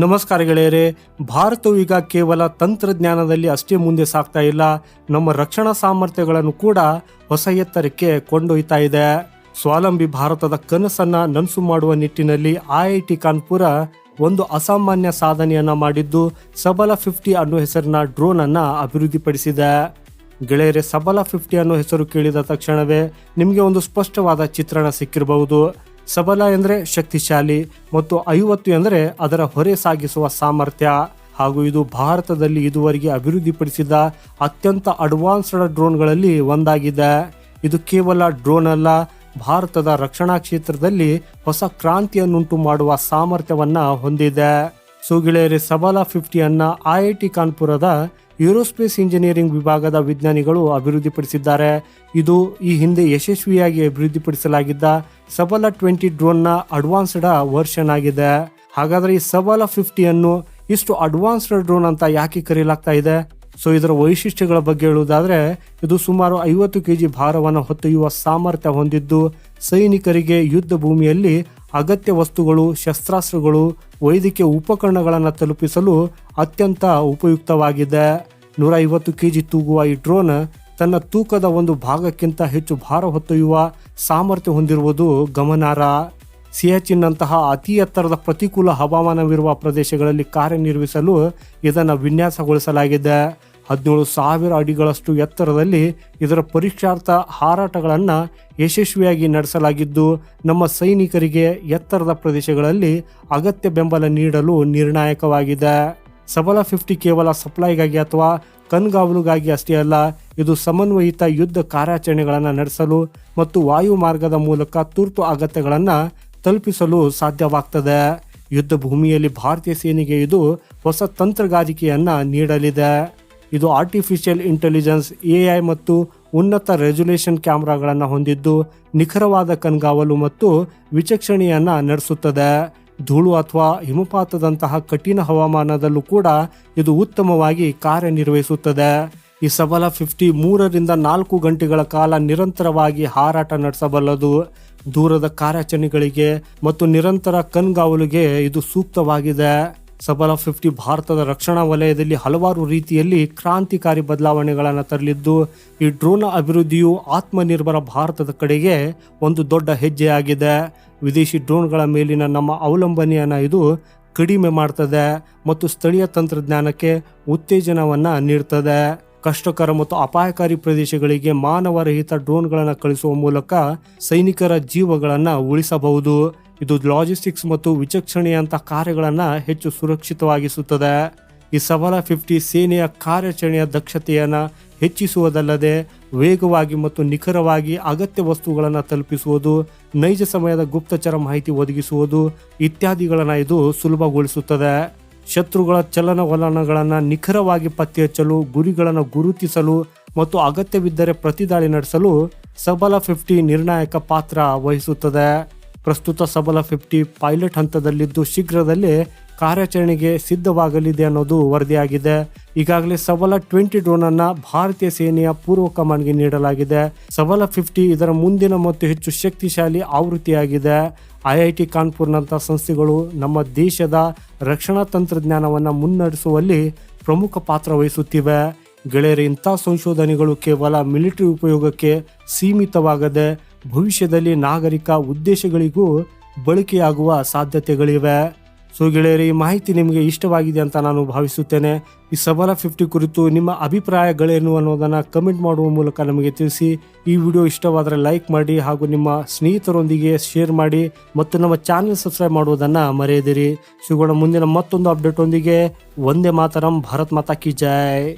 ನಮಸ್ಕಾರ ಗೆಳೆಯರೆ, ಭಾರತವು ಈಗ ಕೇವಲ ತಂತ್ರಜ್ಞಾನದಲ್ಲಿ ಅಷ್ಟೇ ಮುಂದೆ ಸಾಗ್ತಾ ಇಲ್ಲ. ನಮ್ಮ ರಕ್ಷಣಾ ಸಾಮರ್ಥ್ಯಗಳನ್ನು ಕೂಡ ಹೊಸ ಎತ್ತರಕ್ಕೆ ಕೊಂಡೊಯ್ತಾ ಇದೆ. ಸ್ವಾವಲಂಬಿ ಭಾರತದ ಕನಸನ್ನ ನನಸು ಮಾಡುವ ನಿಟ್ಟಿನಲ್ಲಿ ಐಐಟಿ ಕಾನ್ಪುರ ಒಂದು ಅಸಾಮಾನ್ಯ ಸಾಧನೆಯನ್ನ ಮಾಡಿದ್ದು, ಸಬಲ ಫಿಫ್ಟಿ ಅನ್ನೋ ಹೆಸರಿನ ಡ್ರೋನ್ ಅನ್ನ ಅಭಿವೃದ್ಧಿಪಡಿಸಿದೆ. ಗೆಳೆಯರೆ, ಸಬಲ ಫಿಫ್ಟಿ ಅನ್ನೋ ಹೆಸರು ಕೇಳಿದ ತಕ್ಷಣವೇ ನಿಮಗೆ ಒಂದು ಸ್ಪಷ್ಟವಾದ ಚಿತ್ರಣ ಸಿಕ್ಕಿರಬಹುದು. ಸಬಲ ಎಂದರೆ ಶಕ್ತಿಶಾಲಿ ಮತ್ತು ಐವತ್ತು ಎಂದರೆ ಅದರ ಹೊರೆ ಸಾಗಿಸುವ ಸಾಮರ್ಥ್ಯ. ಹಾಗೂ ಇದು ಭಾರತದಲ್ಲಿ ಇದುವರೆಗೆ ಅಭಿವೃದ್ಧಿಪಡಿಸಿದ ಅತ್ಯಂತ ಅಡ್ವಾನ್ಸ್ಡ್ ಡ್ರೋನ್ಗಳಲ್ಲಿ ಒಂದಾಗಿದೆ. ಇದು ಕೇವಲ ಡ್ರೋನ್ ಅಲ್ಲ, ಭಾರತದ ರಕ್ಷಣಾ ಕ್ಷೇತ್ರದಲ್ಲಿ ಹೊಸ ಕ್ರಾಂತಿಯನ್ನುಂಟು ಮಾಡುವ ಸಾಮರ್ಥ್ಯವನ್ನ ಹೊಂದಿದೆ. ಸೊ ಗೆಳೆಯರೆ, ಸವಾಲ ಫಿಫ್ಟಿಯನ್ನು ಐ ಐ ಟಿ ಕಾನ್ಪುರದ ಏರೋಸ್ಪೇಸ್ ಇಂಜಿನಿಯರಿಂಗ್ ವಿಭಾಗದ ವಿಜ್ಞಾನಿಗಳು ಅಭಿವೃದ್ಧಿಪಡಿಸಿದ್ದಾರೆ. ಇದು ಈ ಹಿಂದೆ ಯಶಸ್ವಿಯಾಗಿ ಅಭಿವೃದ್ಧಿಪಡಿಸಲಾಗಿದ್ದ ಸಬಲ ಟ್ವೆಂಟಿ ಡ್ರೋನ್ನ ಅಡ್ವಾನ್ಸ್ಡ್ ವರ್ಷನ್ ಆಗಿದೆ. ಹಾಗಾದರೆ ಈ ಸಬಲ ಫಿಫ್ಟಿಯನ್ನು ಇಷ್ಟು ಅಡ್ವಾನ್ಸ್ಡ್ ಡ್ರೋನ್ ಅಂತ ಯಾಕೆ ಕರೆಯಲಾಗ್ತಾ ಇದೆ? ಸೊ ಇದರ ವೈಶಿಷ್ಟ್ಯಗಳ ಬಗ್ಗೆ ಹೇಳುವುದಾದರೆ, ಇದು ಸುಮಾರು ಐವತ್ತು ಕೆಜಿ ಭಾರವನ್ನು ಹೊತ್ತೊಯ್ಯುವ ಸಾಮರ್ಥ್ಯ ಹೊಂದಿದ್ದು, ಸೈನಿಕರಿಗೆ ಯುದ್ಧ ಭೂಮಿಯಲ್ಲಿ ಅಗತ್ಯ ವಸ್ತುಗಳು, ಶಸ್ತ್ರಾಸ್ತ್ರಗಳು, ವೈದ್ಯಕೀಯ ಉಪಕರಣಗಳನ್ನು ತಲುಪಿಸಲು ಅತ್ಯಂತ ಉಪಯುಕ್ತವಾಗಿದೆ. ನೂರ ಐವತ್ತು ಕೆಜಿ ತೂಗುವ ಈ ಡ್ರೋನ್ ತನ್ನ ತೂಕದ ಒಂದು ಭಾಗಕ್ಕಿಂತ ಹೆಚ್ಚು ಭಾರ ಹೊತ್ತೊಯ್ಯುವ ಸಾಮರ್ಥ್ಯ ಹೊಂದಿರುವುದು ಗಮನಾರ್ಹ. ಸಿಯಾಚಿನ್ನಂತಹ ಅತಿ ಎತ್ತರದ ಪ್ರತಿಕೂಲ ಹವಾಮಾನವಿರುವ ಪ್ರದೇಶಗಳಲ್ಲಿ ಕಾರ್ಯನಿರ್ವಹಿಸಲು ಇದನ್ನು ವಿನ್ಯಾಸಗೊಳಿಸಲಾಗಿದೆ. ಹದಿನೇಳು ಸಾವಿರ ಅಡಿಗಳಷ್ಟು ಎತ್ತರದಲ್ಲಿ ಇದರ ಪರೀಕ್ಷಾರ್ಥ ಹಾರಾಟಗಳನ್ನು ಯಶಸ್ವಿಯಾಗಿ ನಡೆಸಲಾಗಿದ್ದು, ನಮ್ಮ ಸೈನಿಕರಿಗೆ ಎತ್ತರದ ಪ್ರದೇಶಗಳಲ್ಲಿ ಅಗತ್ಯ ಬೆಂಬಲ ನೀಡಲು ನಿರ್ಣಾಯಕವಾಗಿದೆ. ಸಬಲ ಫಿಫ್ಟಿ ಕೇವಲ ಸಪ್ಲೈಗಾಗಿ ಅಥವಾ ಕಣ್ಗಾವಲುಗಾಗಿ ಅಷ್ಟೇ ಅಲ್ಲ, ಇದು ಸಮನ್ವಯಿತ ಯುದ್ಧ ಕಾರ್ಯಾಚರಣೆಗಳನ್ನು ನಡೆಸಲು ಮತ್ತು ವಾಯು ಮಾರ್ಗದ ಮೂಲಕ ತುರ್ತು ಅಗತ್ಯಗಳನ್ನು ತಲುಪಿಸಲು ಸಾಧ್ಯವಾಗ್ತದೆ. ಯುದ್ಧ ಭೂಮಿಯಲ್ಲಿ ಭಾರತೀಯ ಸೇನೆಗೆ ಇದು ಹೊಸ ತಂತ್ರಗಾರಿಕೆಯನ್ನು ನೀಡಲಿದೆ. ಇದು ಆರ್ಟಿಫಿಷಿಯಲ್ ಇಂಟೆಲಿಜೆನ್ಸ್ ಎಐ ಮತ್ತು ಉನ್ನತ ರೆಜುಲೇಷನ್ ಕ್ಯಾಮ್ರಾಗಳನ್ನು ಹೊಂದಿದ್ದು ನಿಖರವಾದ ಕಣ್ಗಾವಲು ಮತ್ತು ವಿಚಕ್ಷಣೆಯನ್ನು ನಡೆಸುತ್ತದೆ. ಧೂಳು ಅಥವಾ ಹಿಮಪಾತದಂತಹ ಕಠಿಣ ಹವಾಮಾನದಲ್ಲೂ ಕೂಡ ಇದು ಉತ್ತಮವಾಗಿ ಕಾರ್ಯನಿರ್ವಹಿಸುತ್ತದೆ. ಈ ಸಬಲ ಫಿಫ್ಟಿ ಮೂರರಿಂದ ನಾಲ್ಕು ಗಂಟೆಗಳ ಕಾಲ ನಿರಂತರವಾಗಿ ಹಾರಾಟ ನಡೆಸಬಲ್ಲದು. ದೂರದ ಕಾರ್ಯಾಚರಣೆಗಳಿಗೆ ಮತ್ತು ನಿರಂತರ ಕಣ್ಗಾವಲಿಗೆ ಇದು ಸೂಕ್ತವಾಗಿದೆ. ಸಬಲ ಫಿಫ್ಟಿ ಭಾರತದ ರಕ್ಷಣಾ ವಲಯದಲ್ಲಿ ಹಲವಾರು ರೀತಿಯಲ್ಲಿ ಕ್ರಾಂತಿಕಾರಿ ಬದಲಾವಣೆಗಳನ್ನು ತರಲಿದ್ದು, ಈ ಡ್ರೋನ್ ಅಭಿವೃದ್ಧಿಯು ಆತ್ಮನಿರ್ಭರ ಭಾರತದ ಕಡೆಗೆ ಒಂದು ದೊಡ್ಡ ಹೆಜ್ಜೆಯಾಗಿದೆ. ವಿದೇಶಿ ಡ್ರೋನ್ಗಳ ಮೇಲಿನ ನಮ್ಮ ಅವಲಂಬನೆಯನ್ನು ಇದು ಕಡಿಮೆ ಮಾಡ್ತದೆ ಮತ್ತು ಸ್ಥಳೀಯ ತಂತ್ರಜ್ಞಾನಕ್ಕೆ ಉತ್ತೇಜನವನ್ನು ನೀಡ್ತದೆ. ಕಷ್ಟಕರ ಮತ್ತು ಅಪಾಯಕಾರಿ ಪ್ರದೇಶಗಳಿಗೆ ಮಾನವರಹಿತ ಡ್ರೋನ್ಗಳನ್ನು ಕಳಿಸುವ ಮೂಲಕ ಸೈನಿಕರ ಜೀವಗಳನ್ನು ಉಳಿಸಬಹುದು. ಇದು ಲಾಜಿಸ್ಟಿಕ್ಸ್ ಮತ್ತು ವಿಚಕ್ಷಣೆಯಂತಹ ಕಾರ್ಯಗಳನ್ನು ಹೆಚ್ಚು ಸುರಕ್ಷಿತವಾಗಿಸುತ್ತದೆ. ಈ ಸಬಲ ಫಿಫ್ಟಿ ಸೇನೆಯ ಕಾರ್ಯಾಚರಣೆಯ ದಕ್ಷತೆಯನ್ನು ಹೆಚ್ಚಿಸುವುದಲ್ಲದೆ ವೇಗವಾಗಿ ಮತ್ತು ನಿಖರವಾಗಿ ಅಗತ್ಯ ವಸ್ತುಗಳನ್ನು ತಲುಪಿಸುವುದು, ನೈಜ ಸಮಯದ ಗುಪ್ತಚರ ಮಾಹಿತಿ ಒದಗಿಸುವುದು ಇತ್ಯಾದಿಗಳನ್ನು ಇದು ಸುಲಭಗೊಳಿಸುತ್ತದೆ. ಶತ್ರುಗಳ ಚಲನವಲನಗಳನ್ನು ನಿಖರವಾಗಿ ಪತ್ತೆ ಹಚ್ಚಲು ಗುರಿಗಳನ್ನು ಗುರುತಿಸಲು ಮತ್ತು ಅಗತ್ಯವಿದ್ದರೆ ಪ್ರತಿದಾಳಿ ನಡೆಸಲು ಸಬಲ ಫಿಫ್ಟಿ ನಿರ್ಣಾಯಕ ಪಾತ್ರ ವಹಿಸುತ್ತದೆ. ಪ್ರಸ್ತುತ ಸಬಲ ಫಿಫ್ಟಿ ಪೈಲಟ್ ಹಂತದಲ್ಲಿದ್ದು ಶೀಘ್ರದಲ್ಲೇ ಕಾರ್ಯಾಚರಣೆಗೆ ಸಿದ್ಧವಾಗಲಿದೆ ಅನ್ನೋದು ವರದಿಯಾಗಿದೆ. ಈಗಾಗಲೇ ಸಬಲ ಟ್ವೆಂಟಿ ಡ್ರೋನ್ ಅನ್ನ ಭಾರತೀಯ ಸೇನೆಯ ಪೂರ್ವ ಕಮಾಂಡ್ಗೆ ನೀಡಲಾಗಿದೆ. ಸಬಲ ಫಿಫ್ಟಿ ಇದರ ಮುಂದಿನ ಮತ್ತು ಹೆಚ್ಚು ಶಕ್ತಿಶಾಲಿ ಆವೃತ್ತಿಯಾಗಿದೆ. ಐಐಟಿ ಕಾನ್ಪುರ್ನಂತಹ ಸಂಸ್ಥೆಗಳು ನಮ್ಮ ದೇಶದ ರಕ್ಷಣಾ ತಂತ್ರಜ್ಞಾನವನ್ನು ಮುನ್ನಡೆಸುವಲ್ಲಿ ಪ್ರಮುಖ ಪಾತ್ರ ವಹಿಸುತ್ತಿವೆ. ಗೆಳೆಯರ ಇಂಥ ಸಂಶೋಧನೆಗಳು ಕೇವಲ ಮಿಲಿಟರಿ ಉಪಯೋಗಕ್ಕೆ ಸೀಮಿತವಾಗದೆ ಭವಿಷ್ಯದಲ್ಲಿ ನಾಗರಿಕ ಉದ್ದೇಶಗಳಿಗೂ ಬಳಕೆಯಾಗುವ ಸಾಧ್ಯತೆಗಳಿವೆ. ಸೊ ಗೆಳೆಯರಿ ಮಾಹಿತಿ ನಿಮಗೆ ಇಷ್ಟವಾಗಿದೆ ಅಂತ ನಾನು ಭಾವಿಸುತ್ತೇನೆ. ಈ ಸಬಲ ಫಿಫ್ಟಿ ಕುರಿತು ನಿಮ್ಮ ಅಭಿಪ್ರಾಯಗಳೇನು ಅನ್ನೋದನ್ನು ಕಮೆಂಟ್ ಮಾಡುವ ಮೂಲಕ ನಮಗೆ ತಿಳಿಸಿ. ಈ ವಿಡಿಯೋ ಇಷ್ಟವಾದರೆ ಲೈಕ್ ಮಾಡಿ ಹಾಗೂ ನಿಮ್ಮ ಸ್ನೇಹಿತರೊಂದಿಗೆ ಶೇರ್ ಮಾಡಿ ಮತ್ತು ನಮ್ಮ ಚಾನೆಲ್ ಸಬ್ಸ್ಕ್ರೈಬ್ ಮಾಡುವುದನ್ನು ಮರೆಯದಿರಿ. ಸಿಗೋಣ ಮುಂದಿನ ಮತ್ತೊಂದು ಅಪ್ಡೇಟ್ ಒಂದಿಗೆ. ಒಂದೇ ಮಾತರಂ, ಭಾರತ್ ಮಾತಾ ಕಿ ಜೈ.